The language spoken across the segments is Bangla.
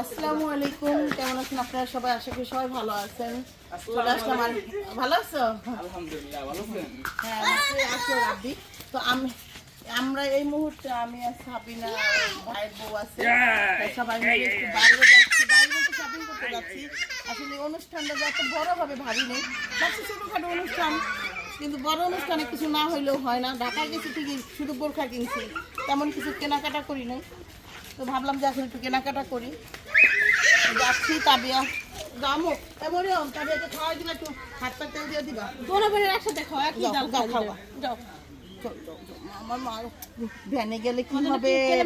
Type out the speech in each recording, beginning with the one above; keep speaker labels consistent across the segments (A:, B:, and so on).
A: আসসালামু আলাইকুম কেমন আছেন আপনারা সবাই? আশা করি সবাই ভালো আছেন। চলে আসলাম আর ভালো আছো?
B: আলহামদুলিল্লাহ ভালো আছেন?
A: হ্যাঁ আছো রাব্বি। তো আমি আমরা এই মুহূর্তে আমি আর সাবিনা ভাইয়ের বউ আছে। সবাই মিলে একটু বাইরে যাচ্ছি। বাইরে বলতে শপিং করতে যাচ্ছি। আসলে অনুষ্ঠানটা যে এত বড় ভাবে ভাবিনি। ভাবছি ছোটখাটো অনুষ্ঠান কিন্তু বড় অনুষ্ঠানে কিছু না হইলেও হয় না। ঢাকায় গেছি ঠিকই শুধু বোরখা কিনছি। তেমন কিছু কেনাকাটা করি নাই। তো ভাবলাম যে এখন একটু কেনাকাটা করি। যাচ্ছি তাবিয়া। দামও এমনই হম তাবিয়াকে খাওয়াই দিবা একটু হাত পা তেল দিয়ে দিবা?
C: দোনো বোনের একসাথে খাওয়া একই
A: যাও, যাও,
C: খাওয়া।
A: যাও। চল, চল, চল। আমার মা ভ্যানে গেলে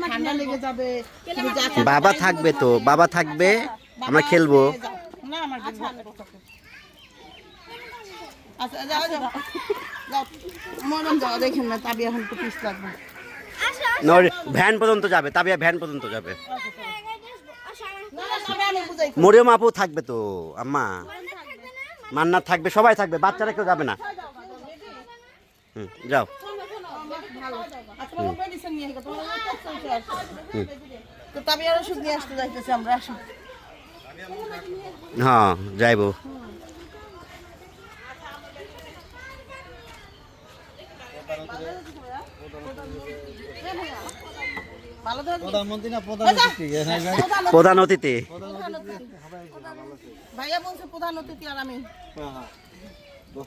A: ঠান্ডা লেগে যাবে। তুমি যা
D: বাবা থাকবে তো বাবা থাকবে
A: বাবা
D: আমরা খেলব।
A: আছে, যাও। না আমার আচ্ছা। যাও যাও। যাও। মরণ যাও দেখেন না তাবি এখন তো পিস লাগবে।
D: ভ্যান পর্যন্ত যাবে, তাবিয়া ভ্যান পর্যন্ত যাবে। মরিয়ম আপু থাকবে তো, আম্মা। মান্নার থাকবে, সবাই থাকবে, বাচ্চারা কেউ যাবে না। হুম, যাও।
A: আচ্ছা বাবা মেডিসিন নিয়ে গেছো তোমার ওই টেস্ট চলছে আর তো তাবি আর ওষুধ নিয়ে আসতে যাইতেছি আমরা আসো
D: হ্যাঁ যাইবো
A: ভালো করে
B: প্রধানমন্ত্রী না প্রধানমন্ত্রী
D: প্রধান অতিথি?
A: ভাইয়া বলছে প্রধান অতিথি আর আমি। তো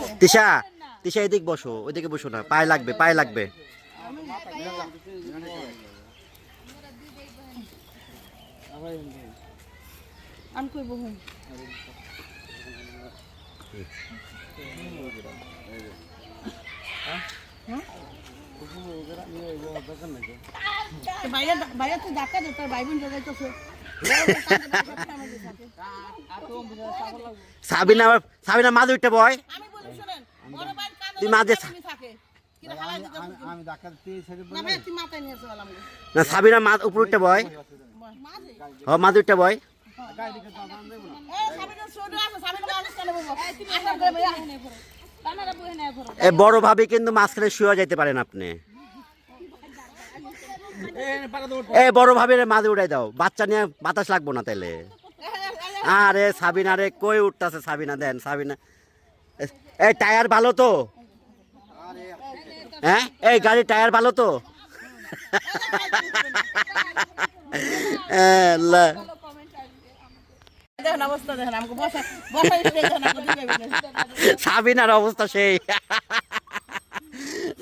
A: দে।
D: তিশা তিশা এদিক বসো ওইদিকে বসো না পায়ে লাগবে পায়ে লাগবে।
A: আমি কই বহু তোর
D: সাবিনা সাবিনা মাঝে উঠতে বয়।
A: আমি বলি শুনেন বড় ভাই কাঁদে
D: তুই মাঝে
A: না
D: সাবিনা উপর উঠতে বয়।
A: মাঝে
D: হ মাঝে উঠতে বয়। বড় ভাবে কিন্তু মাঝখানে শুয়ে যাইতে পারেন আপনি। এ বড় ভাবে মাঝে উঠাই দাও। বাচ্চা নিয়ে বাতাস লাগবো না তাইলে। আরে সাবিনা রে কই উঠতেছে সাবিনা দেন সাবিনা। এ- এই টায়ার ভালো তো? হ্যাঁ? এই গাড়ির টায়ার ভালো তো? লা।
A: দেখেন অবস্থা দেখেন আমাকে বসা বসা দেখেন আমাকে দিবে
D: সাবিনার অবস্থা সেই।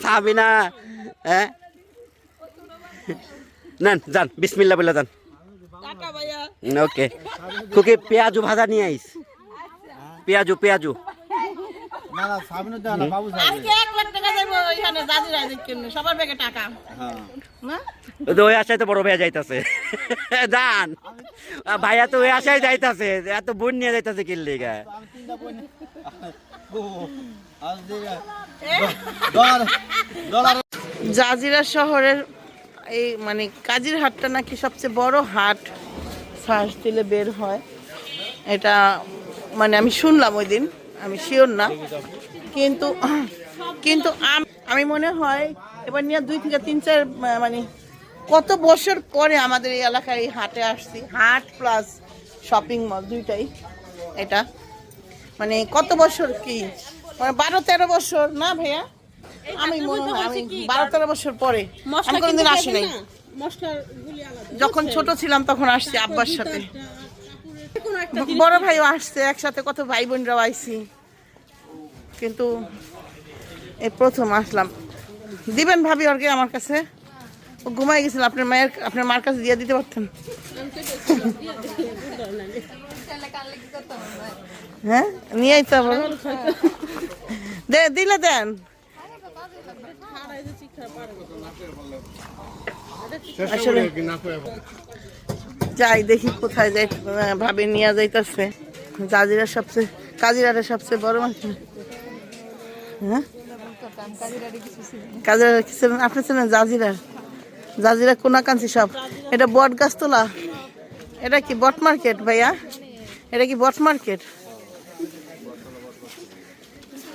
D: সাবিনা হ্যাঁ? নেন যান বিসমিল্লা বলে যান। ওকে। তোকে পেঁয়াজু ভাজা নিয়ে আইস। পেঁয়াজু পেঁয়াজু।
B: না না সাবিনা দেওয়া না বাবু সাহেব
A: আজকে এক লাখ টাকা যাব ওইখানে দাদি রাজি কিনে সবার ব্যাগে টাকা।
B: হ্যাঁ।
A: না
D: ওই তো ওই আশায় তো বড় ভাইয়া যাইতাছে। ভাইয়া তো ওই আশায় যাইতাছে এত বোন নিয়ে যাইতাছে কিনলে গা।
B: আমি তিনটা
A: জাজিরা শহরের এই মানে কাজির হাটটা নাকি সবচেয়ে বড় হাট। শ্বাস দিলে বের হয়। এটা মানে আমি শুনলাম ওই দিন। আমি শিওর না। কিন্তু কিন্তু আমি মনে হয় এবার নিয়ে দুই থেকে তিন চার মানে কত বছর পরে আমাদের এই এলাকায় এই হাটে আসছি। হাট প্লাস শপিং মল দুইটাই। এটা। মানে কত বছর কি? মানে বারো তেরো বছর না ভাইয়া? আমি মনে হয় আমি বারো তেরো বছর পরে। আমি কোনোদিন আসি নাই যখন ছোট ছিলাম তখন আসছি আব্বার সাথে। বড় ভাইও আসছে একসাথে কত ভাই বোনরাও আইছি। কিন্তু এই প্রথম আসলাম। দিবেন ভাবি ওরকে আমার কাছে। ও ঘুমাই গেছিল আপনার মায়ের আপনার মার কাছে দিয়ে দিতে পারতেন? হ্যাঁ? নিয়ে আইতে হবে। দে দিলে দেন। আসলে যাই দেখি কোথায় যাই আহ, ভাবি নিয়ে যাইতেছে জাজিরা সবচেয়ে কাজিরাটা সবচেয়ে বড় মাছ হ্যাঁ কাজিরা কি ছিলেন আপনি ছিলেন জাজিরা জাজিরা কোনাকাঞ্চি সব এটা বট গাছতলা এটা কি বট মার্কেট ভাইয়া এটা কি বট মার্কেট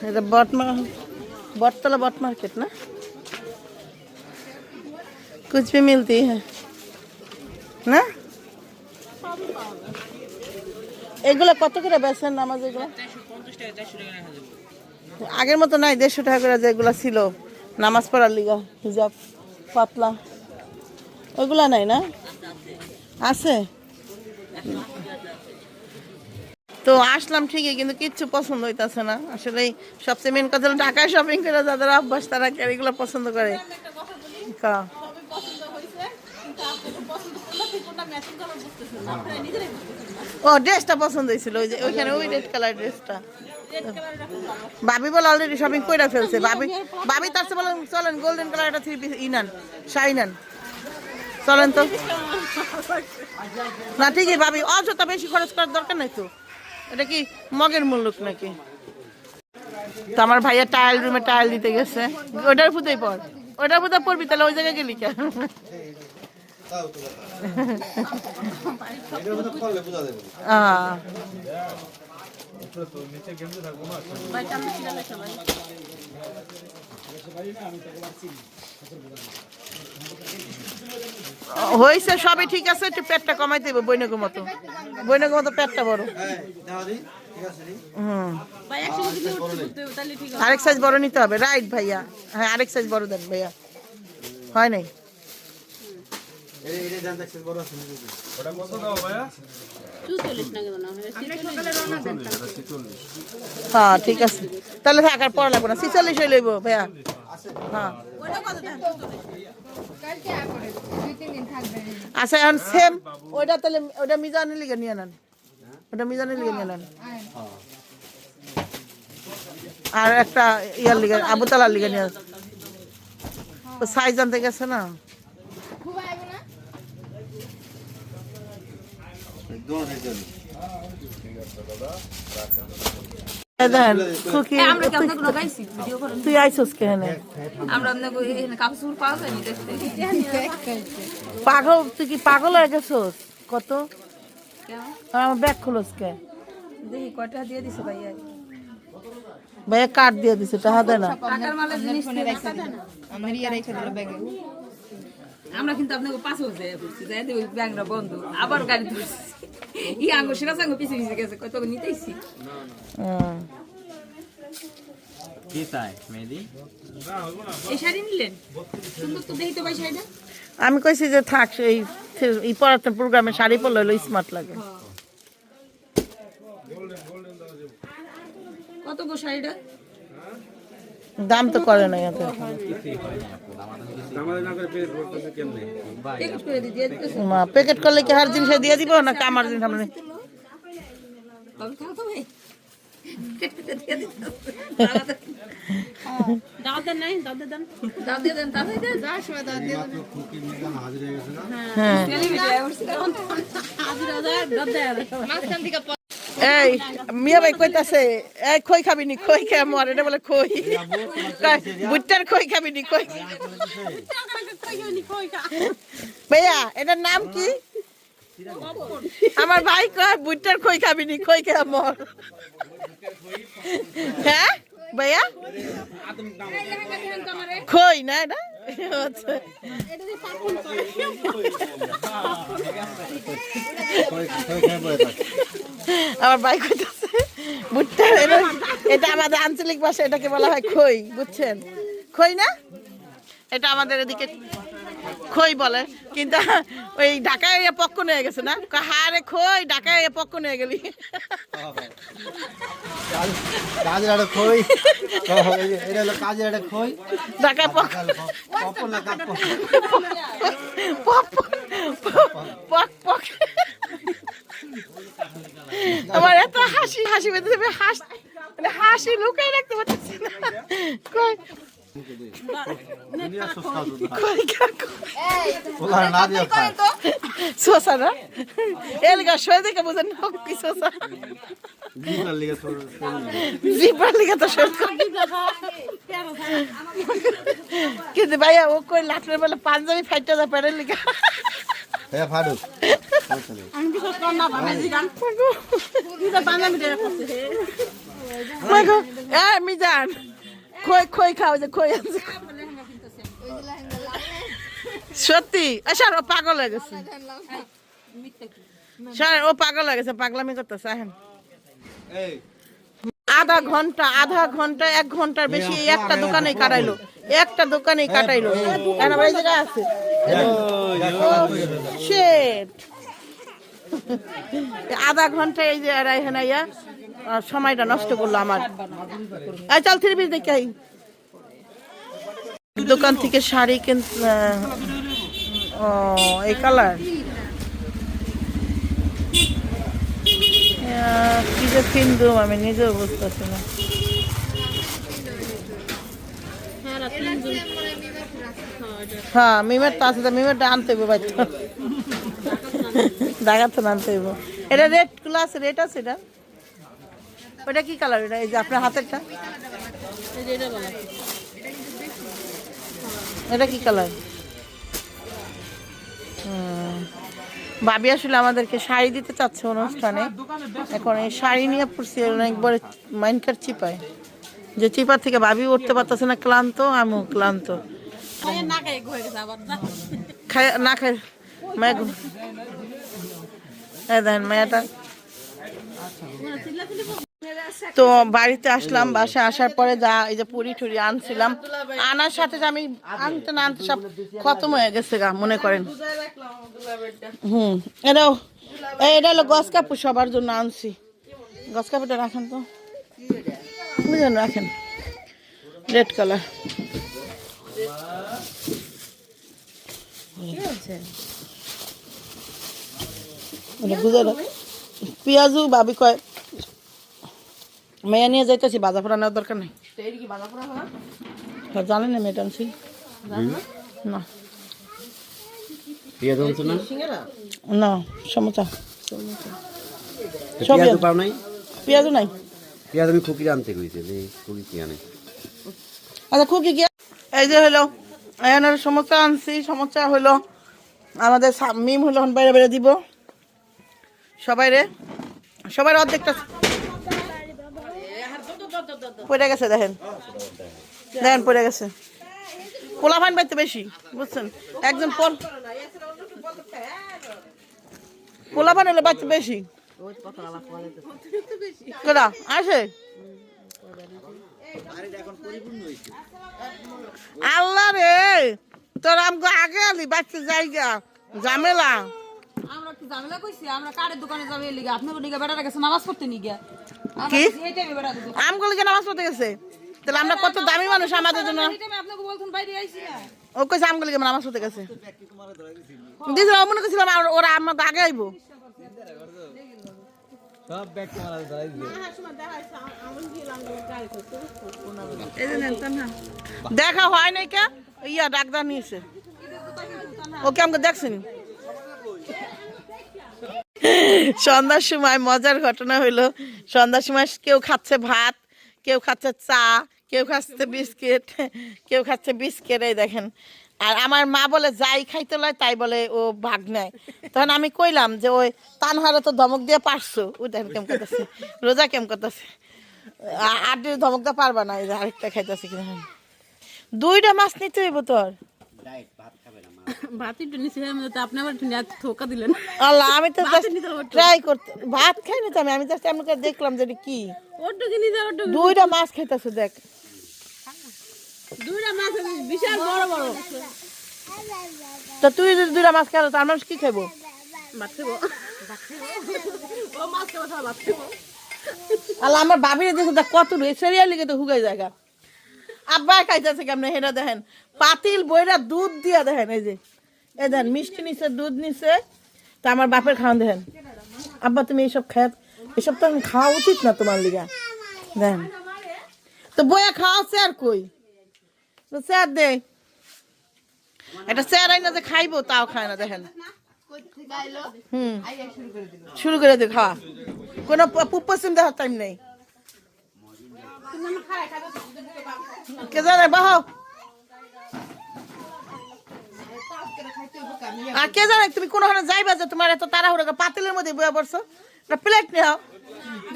A: এটা বট মা बटतला बट मार्केट ना कुछ भी मिलती है না এগুলো কত করে বেচেন নামাজ আগের মতো নাই, দেড়শো টাকা করে যেগুলো ছিল। নামাজ পড়ার লিগা, হিজাব, পাতলা। ওইগুলা নাই না? আছে? তো আসলাম ঠিকই, কিন্তু কিচ্ছু পছন্দ হইতেছে না। আসলে সবচেয়ে মেন কথা হলো ঢাকায় শপিং করে যাদের অভ্যাস, তারা এগুলো পছন্দ করে কা।
C: সবই পছন্দ হয়েছে কিন্তু আপনাদের পছন্দ কোনটা কোনটা ম্যাচিং করা বুঝতেছেন না আপনারা নিজেরাই বুঝতেছেন না
A: ও ড্রেসটা পছন্দ হয়েছিল ওইখানে ওই কালার ড্রেসটা বলে অলরেডি শপিং ফেলছে বলেন গোল্ডেন কালার থ্রি না, ঠিকই ভাবি অযথা বেশি খরচ করার দরকার নাই তো। এটা কি মগের মুল্লুক নাকি? তো আমার ভাইয়া টাইল রুমে টাইল দিতে গেছে। ওটার ফুতেই পর ওটার ফুতে পড়বি তাহলে ওই জায়গায় গেলি কেন? হয়েছে, সবই ঠিক আছে, একটু পেটটা কমাই দেবো, বৈনকের মতো। বৈনকের মতো পেটটা বড়। আরেক সাইজ বড় নিতে হবে। রাইট ভাইয়া। হ্যাঁ আরেক সাইজ বড় দেন, ভাইয়া। হয় নাই
B: এই এই জানতে একটু বড় আছে নাকি
C: চুচল্লিশ না কেন না
A: হ্যাঁ ঠিক আছে। তাহলে থাক আর পড়া লাগবে না। ছিচল্লিশ হয়ে লইব ভাইয়া। হ্যাঁ। আচ্ছা এখন সেম ওইটা তাহলে ওইটা মিজানের লিগে নিয়ে নেন। ওটা মিজানের লিগে নিয়ে নেন। আর একটা ইয়ার লিগে আবুতালার লিগে নিয়ে সাইজ আনতে গেছে না
B: দোয়া হয়ে যাবে
A: এই দেখেন খুকি
E: আমরা কি আপনাকে কোনো গাইছি ভিডিও করেন
A: তুই আইসস কেনে? পাগল তুই কি পাগল হয়ে গেছস? কত? আমার ব্যাগ খোলস কে?
E: দেখি কয়টা দিয়ে দিছে ভাইয়া?
A: কার্ড দিয়ে দিছে টাকা দে না।
E: টাকার মালের জিনিস আমরা কিন্তু আপনাকে পাঁচ ওই ব্যাংকটা বন্ধ। আবার গাড়ি ধরছি। ই আঙ্গ সেরা সাঙ্গ পিছিয়ে পিছিয়ে গেছে কত নিতেইছি
A: হুম।
F: কি তাই মেহেদি?
E: এই শাড়ি নিলেন? সুন্দর তো দেখি তো ভাই শাড়িটা।
A: আমি কইছি যে থাক এই এই পড়াতে প্রোগ্রামে শাড়ি পরলে হলো স্মার্ট লাগে।
E: কত গো শাড়িটা?
A: দাম তো করে না এত প্যাকেট করলে কি হার জিনিস দিয়ে দিব না কামার জিনিস আমরা নি-
E: তবে খাও তো ভাই টিকিট করে দিয়ে দিতে
C: দাও দেন নাই দাও দেন
E: দাম দিয়ে দেন তাহলে দেন
C: যাওয়ার সময় দাও দিয়ে
B: মাত্র খুকি মিজান হাজির হয়ে না
A: এই, মিয়া ভাই কইতাছে, এই, খই খাবি নি, খই খে মর এটা বলে খই। বুট্টার খই খাবি নি, খই ভাইয়া, এটার নাম কি? আমার ভাই কয় বুট্টার খই খাবি নি, খই খে মর হ্যাঁ ভাইয়া? খই না এটা? আমার বাইক এটা আমাদের আঞ্চলিক ভাষা, এটাকে বলা হয় খই, বুঝছেন? খই না? এটা আমাদের এদিকে খই বলে। কিন্তু ওই ঢাকায় পক্ষ নিয়ে গেছে না? হারে খই ঢাকায় পক্ষ নিয়ে গেলি। ঢাকায় আমার এত হাসি হাসি হাস মানে হাসি লুকাই রাখতে পারতেছি না।
B: ওলা না
A: এলগা শোয় দেখে বুঝেন কি
B: তোর
A: জিপার লিগে তো কিন্তু ভাইয়া ও কই লাটলের বেলা পাঞ্জাবি ফাইটটা যা প্যারের লিগা
B: হে ফারুক
C: আমি বিশ্বাস কর না বানাইছি গান তুই তো রে করতে হে
A: মাগো এ মিজান খই খই খাও যে খই আছে। সত্যি? স্যার ও পাগল হয়ে গেছে। স্যার ও পাগল হয়ে গেছে পাগলামি করতেছে
B: এই
A: আধা ঘণ্টা আধা ঘণ্টা এক ঘণ্টার বেশি একটা দোকানেই কাটাইলো। একটা দোকানেই কাটাইলো। এই জায়গায় আছে। আধা ঘণ্টা এই যে আইয়া আহ, সময়টা নষ্ট করল আমার। চল থ্রি পিস দেখে আই। দোকান থেকে শাড়ি কিন ও, এই কালার। কি যে কিনবো আমি নিজেও বুঝতেছি না। হ্যাঁ মিমের তো আছে, তো মিমেরটা আনতে হইব বাইতে দেখাতে আনতে হইব। এটা রেডগুলো আছে রেড আছে এটা? ওটা কি কালার এটা এই যে আপনার হাতেরটা এটা কি কালার ভাবি আসলে আমাদেরকে শাড়ি দিতে চাচ্ছে অনুষ্ঠানে। এখন এই শাড়ি নিয়ে পড়ছি অনেকবারে মাইনকার চিপায়। যে চিপা থেকে ভাবি উঠতে পারতেছে না, ক্লান্ত, আমিও ক্লান্ত।
C: না
A: খাই মায়া দেখেন, মায়াটা। তো বাড়িতে আসলাম বাসায় আসার পরে যা এই যে পুরি টুরি আনছিলাম আনার সাথে যে আমি আনতে না আনতে সব খতম হয়ে গেছে গা মনে করেন। হুম এটাও এই এটা হলো গছ কাপড় সবার জন্য আনছি। গছ কাপড়টা রাখেন তো। বুঝলেন রাখেন। রেড কালার পেঁয়াজু বাবি কয় মেয়ে নিয়ে যাইতেছি বাজা ফোড়া নেওয়ার দরকার নেই। জানেন না মেয়েটা আনছি। না? সমোসা।
D: পাও নাই?
A: পেঁয়াজও নাই।
D: পেঁয়াজ আমি খুকির আনতে কইছে যে খুকি কি আনে?
A: আচ্ছা খুকি কি এই যে হলো সমস্যা আনছি সমস্যা হলো আমাদের মিম হলো বাইরে বাইরে দিব। সবাই রে? সবাই অর্ধেকটা পড়ে গেছে, দেখেন। দেখেন, পড়ে গেছে। পোলা ফাইন পাইতে বেশি, বুঝছেন? একজন পোল পোলা ফাইন হলে বাচ্চা বেশি। কেডা আসে। আল্লাহ রে, তোর আমগো আগে আলি বাচ্চা জায়গা ঝামেলা।
E: আমরা কি ঝামেলা কইছি? আমরা কারের দোকানে যাবে লিগা। আপনার লিগা গেছে নামাজ পড়তে নি গিয়া।
A: কি? নামাজ পড়তে গেছে। তাহলে আমরা কত দামি মানুষ আমাদের জন্য?
E: আপনাকে বলতুন বাইরে আইছি না।
A: ও কইছে নামাজ পড়তে গেছে। মনে করছিলাম ওরা আগে আইবো।
B: সব ব্যাগ ক্যামেরা ধরাই দিবে।
A: দেখা হয় নাই কে? ইয়া ডাক্তার নিয়েছে। ওকে আমাকে দেখছেন? সন্ধ্যার সময় মজার ঘটনা হইল, সন্ধ্যার সময় কেউ খাচ্ছে ভাত, কেউ খাচ্ছে চা, কেউ খাচ্ছে বিস্কিট, কেউ খাচ্ছে বিস্কিট, এই দেখেন। আর আমার মা বলে, যাই খাইতে লয়, তাই বলে ও ভাগ নেয়। তখন আমি কইলাম যে, ওই তানহারে তো ধমক দিয়ে পারছ। দেখেন কেম করতেছে, রোজা কেম করতেছে। আর ধমক দিয়ে পারবা না আরেকটা খাইতেছে কিনা। দুইটা মাছ নিতে হইব তোর? আল্লাহ আমি তো
C: ভাতের নিতে হবে একটু।
A: ট্রাই করতে ভাত খাই না তো আমি আমি জাস্ট এমন দেখলাম যে কি।
C: ওটু কিনে যা ওটু
A: দুইটা মাছ খাইতেছে দেখ।
C: দুইটা মাছ বিশাল বড় বড়।
A: তা তুই যদি দুইটা মাছ তার মানুষ কি খাইবো?
C: ভাত
A: আল্লাহ আমার বাবির দেখো কত সিরিয়াল লিখে তো হুগাই জায়গা। আব্বা খাইতেছে কেমনে? হেরা দেখেন পাতিল বইরা দুধ দিয়া দেখেন এই যে এ দেখেন মিষ্টি নিছে দুধ নিছে তা আমার বাপের খাওয়ান দেখেন। আব্বা তুমি এইসব খায় এসব তো এখন খাওয়া উচিত না তোমার লিগা। দেখেন তো বইয়া খাওয়া স্যার কই? তো স্যার দে। এটা স্যার আইনা যে খাইবো তাও খায় না দেখেন। হুম শুরু করে দে খাওয়া। কোনো পুপসিম দেখার টাইম নেই। কে জানে বাহ। আর কে জানে তুমি কোনোখানে যাইবা যে তোমার এত তাড়াহুড়ো পাতিলের মধ্যে বয়ে পড়ছো? প্লেট নিয়ে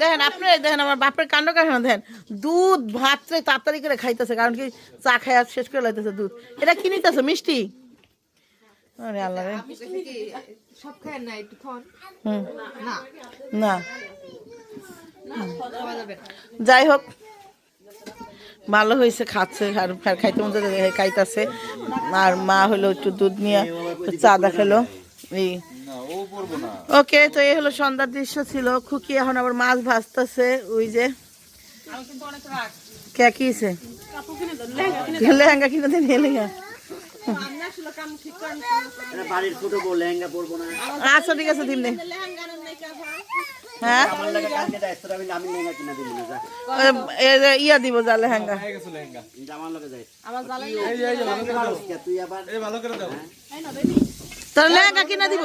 A: দেখেন আপনারাই দেখেন, আমার বাপের কাণ্ড কারখানা দেখেন, দুধ, ভাত তাড়াতাড়ি করে খাইতেছে, কারণ কি চা খাই শেষ করে লাইতেছে দুধ। এটা কি নিতেছে, মিষ্টি? আরে আল্লাহ রে।
C: সব খায় না একটু না।
A: না। যাই হোক ভালো হয়েছে, খাচ্ছে, আর খাইতে মধ্যে খাইতেছে। আর মা হলো একটু দুধ নিয়ে চা দেখাল। এই। ওকে, তো এই হলো সন্ধ্যার দৃশ্য ছিল, খুকি এখন আবার মাছ ভাজতেছে, ওই যে। কে কিছে? লেহেঙ্গা কিনে দেন, লেহেঙ্গা। আচ্ছা ঠিক আছে, দিন হ্যাঁ? ইয়া দিব যা লেহেঙ্গা।
D: জামার লগে যাই।
C: আমার জ্বালাই
D: তুই আবার
F: এই ভালো করে দাও।
A: তোর লেহেঙ্গা কিনা দিব?